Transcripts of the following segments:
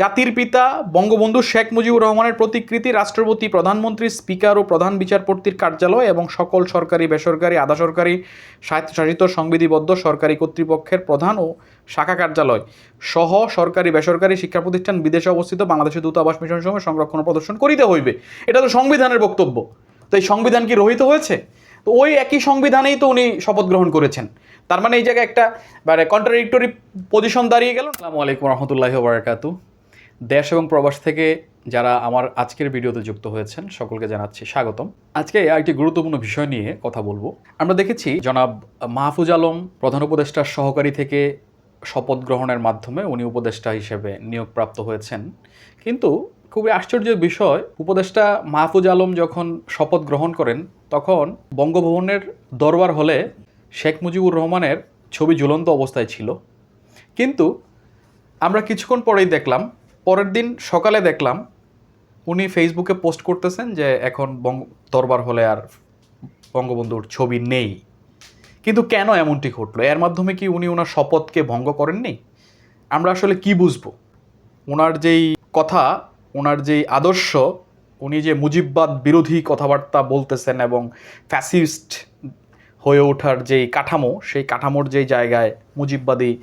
জাতির পিতা বঙ্গবন্ধু শেখ মুজিবুর রহমানের প্রতিকৃতি রাষ্ট্রপতি, প্রধানমন্ত্রী, স্পিকার ও প্রধান বিচারপতির কার্যালয় এবং সকল সরকারি, বেসরকারি, আধা সরকারি, স্বায়ত্তশাসিত, সংবিধিবদ্ধ সরকারি কর্তৃপক্ষের প্রধান ও শাখা কার্যালয় সহ সরকারি, বেসরকারি শিক্ষা প্রতিষ্ঠান বিদেশে অবস্থিত বাংলাদেশের দূতাবাস মিশন সময় সংরক্ষণ প্রদর্শন করিতে হইবে। এটা তো সংবিধানের বক্তব্য। তো এই সংবিধান কি রহিত হয়েছে? তো ওই একই সংবিধানেই তো উনি শপথ গ্রহণ করেছেন। তার মানে এই জায়গায় একটা মানে কন্ট্রাডিক্টরি পজিশন দাঁড়িয়ে গেল। আসসালামু আলাইকুম রহমতুল্লাহি বারাকাতু দেশ এবং প্রবাস থেকে যারা আমার আজকের ভিডিওতে যুক্ত হয়েছেন, সকলকে জানাচ্ছি স্বাগতম। আজকে একটি গুরুত্বপূর্ণ বিষয় নিয়ে কথা বলব। আমরা দেখেছি, জনাব মাহফুজ আলম, প্রধান উপদেষ্টার সহকারী থেকে শপথ গ্রহণের মাধ্যমে উনি উপদেষ্টা হিসেবে নিয়োগপ্রাপ্ত হয়েছেন। কিন্তু খুবই আশ্চর্যের বিষয়, উপদেষ্টা মাহফুজ আলম যখন শপথ গ্রহণ করেন, তখন বঙ্গভবনের দরবার হলে শেখ মুজিবুর রহমানের ছবি ঝুলন্ত অবস্থায় ছিল। কিন্তু আমরা কিছুক্ষণ পরেই দেখলাম পরের দিন সকালে দেখলাম উনি ফেসবুকে পোস্ট করতেছেন যে এখন বঙ্গ, দরবার হলে আর বঙ্গবন্ধুর ছবি নেই। কিন্তু কেন এমনটি ঘটলো? এর মাধ্যমে কি উনি ওনার শপথকে ভঙ্গ করেননি? আমরা আসলে কি বুঝব? ওনার যেই কথা ওনার যেই আদর্শ, উনি যে মুজিববাদ বিরোধী কথাবার্তা বলতেছেন এবং ফ্যাসিস্ট হয়ে ওঠার যেই কাঠামো, সেই কাঠামোর যেই জায়গায় মুজিববাদী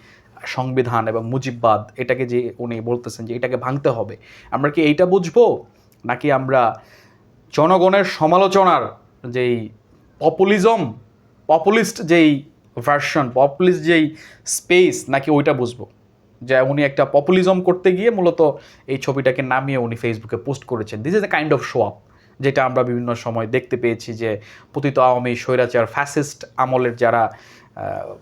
সংবিধান এবং মুজিববাদ এটাকে যে উনি বলতেছেন যে এটাকে ভাঙতে হবে, আমরা কি এইটা বুঝব? নাকি আমরা জনগণের সমালোচনার যেই পপুলিজম পপুলিস্ট যেই ভার্সন পপুলিস্ট যেই স্পেস নাকি ওইটা বুঝব? যে উনি একটা পপুলিজম করতে গিয়ে মূলত এই ছবিটাকে নামিয়ে উনি ফেসবুকে পোস্ট করেছেন। This is a kind of show up যেটা আমরা বিভিন্ন সময় দেখতে পেয়েছি যে পতিত আওয়ামী স্বৈরাচার ফ্যাসিস্ট আমলের যারা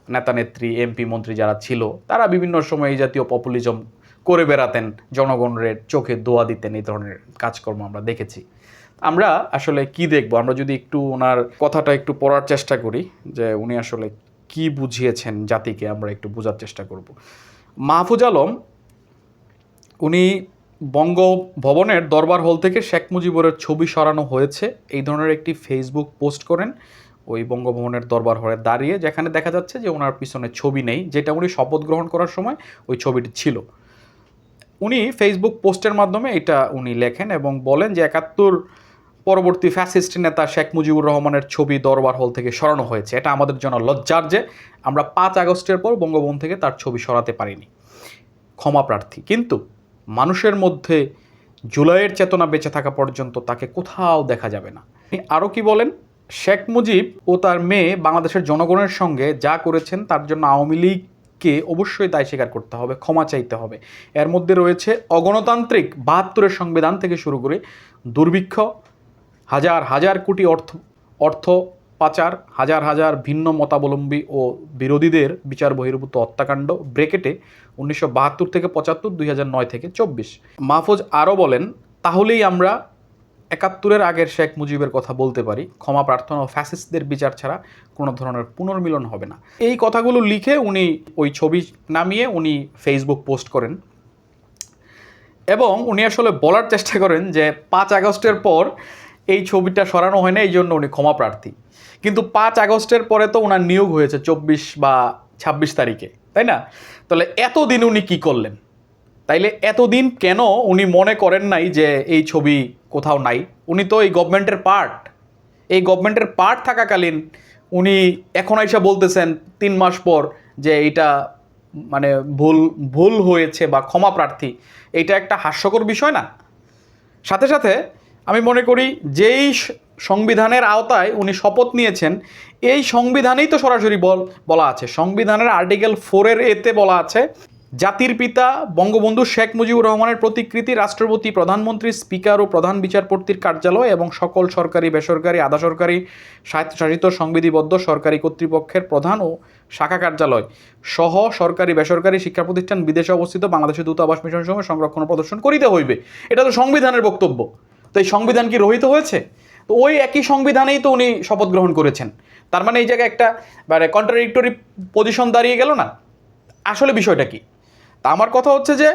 নেতা নেত্রী এমপি মন্ত্রী যারা ছিল, তারা বিভিন্ন সময় এই জাতীয় পপুলিজম করে বেড়াতেন, জনগণের চোখে দোয়া দিতেন, এই ধরনের কাজকর্ম আমরা দেখেছি। আমরা আসলে কি দেখব? আমরা যদি একটু ওনার কথাটা একটু পড়ার চেষ্টা করি, যে উনি আসলে কি বুঝিয়েছেন জাতিকে, আমরা একটু বোঝার চেষ্টা করব। মাহফুজ আলম, উনি বঙ্গভবনের দরবার হল থেকে শেখ মুজিবুরের ছবি সরানো হয়েছে। এই ধরনের একটি ফেসবুক পোস্ট করেন। ওই বঙ্গভবনের দরবার হলে দাঁড়িয়ে যেখানে দেখা যাচ্ছে যে ওনার পিছনে ছবি নেই, যেটা উনি শপথ গ্রহণ করার সময় ওই ছবিটি ছিল। উনি ফেসবুক পোস্টের মাধ্যমে এটা উনি লেখেন এবং বলেন যে একাত্তর পরবর্তী ফ্যাসিস্ট নেতা শেখ মুজিবুর রহমানের ছবি দরবার হল থেকে সরানো হয়েছে। এটা আমাদের জন্য লজ্জার যে আমরা পাঁচ আগস্টের পর বঙ্গভবন থেকে তার ছবি সরাতে পারিনি। ক্ষমা প্রার্থী। কিন্তু মানুষের মধ্যে জুলাইয়ের চেতনা বেঁচে থাকা পর্যন্ত তাকে কোথাও দেখা যাবে না। আরও কি বলেন? শেখ মুজিব ও তার মেয়ে বাংলাদেশের জনগণের সঙ্গে যা করেছেন তার জন্য আওয়ামী লীগকে অবশ্যই দায় স্বীকার করতে হবে, ক্ষমা চাইতে হবে। এর মধ্যে রয়েছে অগণতান্ত্রিক বাহাত্তরের সংবিধান থেকে শুরু করে দুর্ভিক্ষ, হাজার হাজার কোটি অর্থ অর্থ পাচার, হাজার হাজার ভিন্ন মতাবলম্বী ও বিরোধীদের বিচার বহির্ভূত হত্যাকাণ্ড, ব্রেকেটে উনিশশো বাহাত্তর থেকে পঁচাত্তর, দুই হাজার নয় থেকে চব্বিশ। মাহফুজ আরও বলেন, তাহলেই আমরা একাত্তরের আগের শেখ মুজিবের কথা বলতে পারি, ক্ষমা প্রার্থনা ও ফ্যাসিস্টদের বিচার ছাড়া কোনো ধরনের পুনর্মিলন হবে না। এই কথাগুলো লিখে উনি ওই ছবি নামিয়ে উনি ফেসবুক পোস্ট করেন। এবং উনি আসলে বলার চেষ্টা করেন যে পাঁচ আগস্টের পর এই ছবিটা সরানো হয় না, এই জন্য উনি ক্ষমা প্রার্থী। কিন্তু পাঁচ আগস্টের পরে তো ওনার নিয়োগ হয়েছে চব্বিশ বা ছাব্বিশ তারিখে, তাই না? তাহলে এতদিন উনি কি করলেন? তাইলে এতদিন কেন উনি মনে করেন নাই যে এই ছবি কোথাও নাই? উনি তো এই গভর্নমেন্টের পার্ট এই গভর্নমেন্টের পার্ট থাকাকালীন উনি এখন এসে বলতেছেন তিন মাস পর যে এটা মানে ভুল ভুল হয়েছে বা ক্ষমা প্রার্থী। এইটা একটা হাস্যকর বিষয় না? সাথে সাথে আমি মনে করি যেই সংবিধানের আওতায় উনি শপথ নিয়েছেন, এই সংবিধানেই তো সরাসরি বল, বলা আছে। সংবিধানের আর্টিকেল ফোরের এতে বলা আছে জাতির পিতা বঙ্গবন্ধু শেখ মুজিবুর রহমানের প্রতিকৃতি রাষ্ট্রপতি, প্রধানমন্ত্রী, স্পিকার ও প্রধান বিচারপতির কার্যালয় এবং সকল সরকারি, বেসরকারি, আধা সরকারি, স্বায়ত্তশাসিত, সংবিধিবদ্ধ সরকারি কর্তৃপক্ষের প্রধান ও শাখা কার্যালয় সহ সরকারি, বেসরকারি শিক্ষা প্রতিষ্ঠান বিদেশে অবস্থিত বাংলাদেশের দূতাবাস মিশন সময় সংরক্ষণ প্রদর্শন করিতে হইবে। এটা তো সংবিধানের বক্তব্য। তো এই সংবিধান কি রহিত হয়েছে? তো ওই একই সংবিধানেই তো উনি শপথ গ্রহণ করেছেন। তার মানে এই জায়গায় একটা মানে কন্ট্রাডিক্টরি পজিশন দাঁড়িয়ে গেল না? আসলে বিষয়টা কি? তা আমার কথা হচ্ছে যে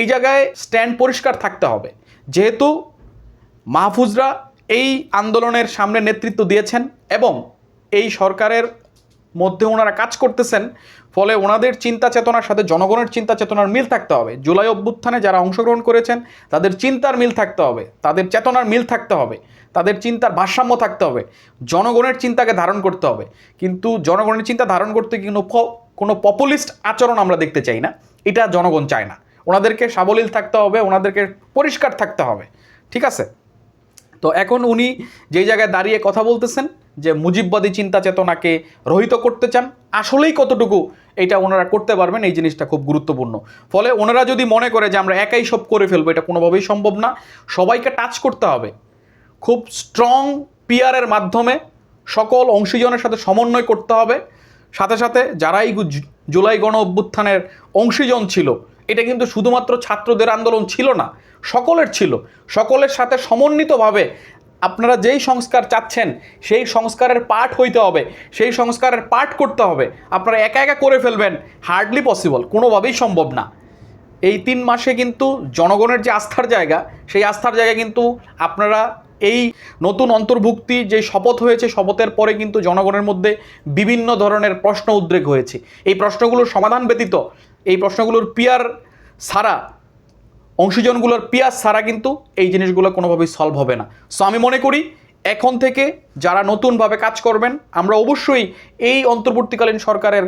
এই জায়গায় স্ট্যান্ড পরিষ্কার থাকতে হবে। যেহেতু মাহফুজরা এই আন্দোলনের সামনে নেতৃত্ব দিয়েছেন এবং এই সরকারের মধ্যে ওনারা কাজ করতেছেন, ফলে ওনাদের চিন্তা চেতনার সাথে জনগণের চিন্তা চেতনার মিল থাকতে হবে। জুলাই অভ্যুত্থানে যারা অংশগ্রহণ করেছেন, তাদের চিন্তার মিল থাকতে হবে, তাদের চেতনার মিল থাকতে হবে, তাদের চিন্তার ভারসাম্য থাকতে হবে, জনগণের চিন্তাকে ধারণ করতে হবে। কিন্তু জনগণের চিন্তা ধারণ করতে কোনো কোনো পপুলিস্ট আচরণ আমরা দেখতে চাই না? এটা জনগণ চায় না। ওনাদেরকে সাবলীল থাকতে হবে, ওনাদেরকে পরিষ্কার থাকতে হবে। ঠিক আছে? তো এখন উনি যেই জায়গায় দাঁড়িয়ে কথা বলতেছেন, যে মুজিববাদী চিন্তা চেতনাকে রহিত করতে চান, আসলেই কতটুকু এটা ওনারা করতে পারবেন, এই জিনিসটা খুব গুরুত্বপূর্ণ। ফলে ওনারা যদি মনে করে যে আমরা একাই সব করে ফেলব, এটা কোনোভাবেই সম্ভব না। সবাইকে টাচ করতে হবে। খুব স্ট্রং পিয়ারের মাধ্যমে সকল অংশীজনের সাথে সমন্বয় করতে হবে। সাথে সাথে যারাই জুলাই গণ অভ্যুত্থানের অংশীজন ছিল। এটা কিন্তু শুধুমাত্র ছাত্রদের আন্দোলন ছিল না, সকলের ছিল। সকলের সাথে সমন্বিতভাবে আপনারা যেই সংস্কার চাচ্ছেন, সেই সংস্কারের পাঠ হইতে হবে, সেই সংস্কারের পাঠ করতে হবে। আপনারা একা একা করে ফেলবেন হার্ডলি পসিবল কোনোভাবেই সম্ভব না। এই তিন মাসে কিন্তু জনগণের যে আস্থার জায়গা, সেই আস্থার জায়গা কিন্তু আপনারা এই নতুন অন্তর্ভুক্তি যে শপথ হয়েছে, শপথের পরে কিন্তু জনগণের মধ্যে বিভিন্ন ধরনের প্রশ্ন উদ্রেক হয়েছে। এই প্রশ্নগুলোর সমাধান ব্যতীত এই প্রশ্নগুলোর পিয়ার সারা, অংশীজনগুলোর পিয়াজ ছাড়া কিন্তু এই জিনিসগুলো কোনোভাবেই সলভ হবে না। সো আমি মনে করি এখন থেকে যারা নতুনভাবে কাজ করবেন, আমরা অবশ্যই এই অন্তর্বর্তীকালীন সরকারের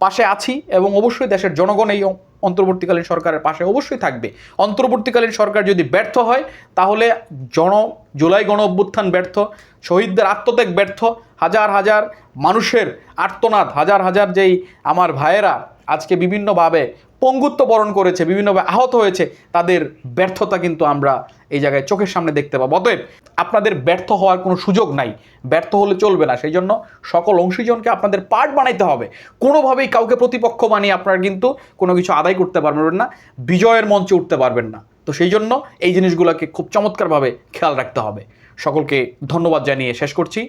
পাশে আছি এবং অবশ্যই দেশের জনগণ এই অন্তর্বর্তীকালীন সরকারের পাশে অবশ্যই থাকবে। অন্তর্বর্তীকালীন সরকার যদি ব্যর্থ হয়, তাহলে জন, জুলাই গণ অভ্যুত্থান ব্যর্থ, শহীদদের আত্মত্যাগ ব্যর্থ, হাজার হাজার মানুষের আর্তনাদ, হাজার হাজার যেই আমার ভাইয়েরা আজকে বিভিন্নভাবে পঙ্গুত্ব বরণ করেছে, বিভিন্নভাবে আহত হয়েছে, তাদের ব্যর্থতা কিন্তু আমরা এই জায়গায় চোখের সামনে দেখতে পাবো। অতএব আপনাদের ব্যর্থ হওয়ার কোনো সুযোগ নাই, ব্যর্থ হলে চলবে না সেই জন্য সকল অংশীজনকে আপনাদের পার্ট বানাইতে হবে। কোনোভাবেই কাউকে প্রতিপক্ষ বানিয়ে আপনারা কিন্তু কোনো কিছু আদায় করতে পারবেন না, বিজয়ের মঞ্চে উঠতে পারবেন না। তো সেই জন্য এই জিনিসগুলোকে খুব চমৎকারভাবে খেয়াল রাখতে হবে। সকলকে ধন্যবাদ জানিয়ে শেষ করছি।